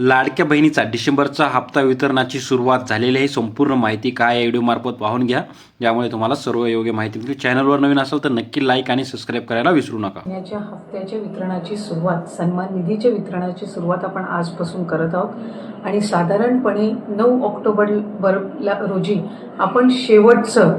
लाडक्या बहिणीचा डिसेंबरचा हप्ता वितरणाची सुरुवात झालेली आहे. संपूर्ण माहिती काय या व्हिडिओमार्फत पाहून घ्या. ज्यामुळे तुम्हाला सर्व योग्य माहिती मिळते चॅनलवर नवीन असाल तर नक्की लाईक आणि सबस्क्राईब करायला विसरू नका. याच्या हप्त्याच्या वितरणाची सुरुवात सन्मान निधीच्या वितरणाची सुरुवात आपण आजपासून करत आहोत. आणि साधारणपणे नऊ ऑक्टोबर रोजी आपण शेवटचं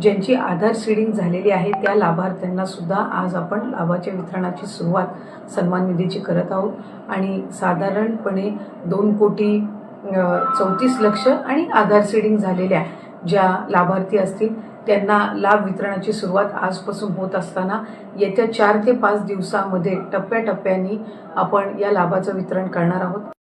ज्यांची आधार सीडिंग झालेली आहे त्या लाभार्थ्यांना सुद्धा आज आपण लाभाच्या वितरणाची सुरुवात सन्मान निधीची करत आहोत. आणि साधारणपणे दोन कोटी चौतीस लक्ष आणि आधार सीडिंग झालेल्या ज्या लाभार्थी असतील त्यांना लाभ वितरणाची सुरुवात आजपासून होत असताना येत्या चार ते पाच दिवसामध्ये टप्प्याटप्प्याने आपण या लाभाचं वितरण करणार आहोत.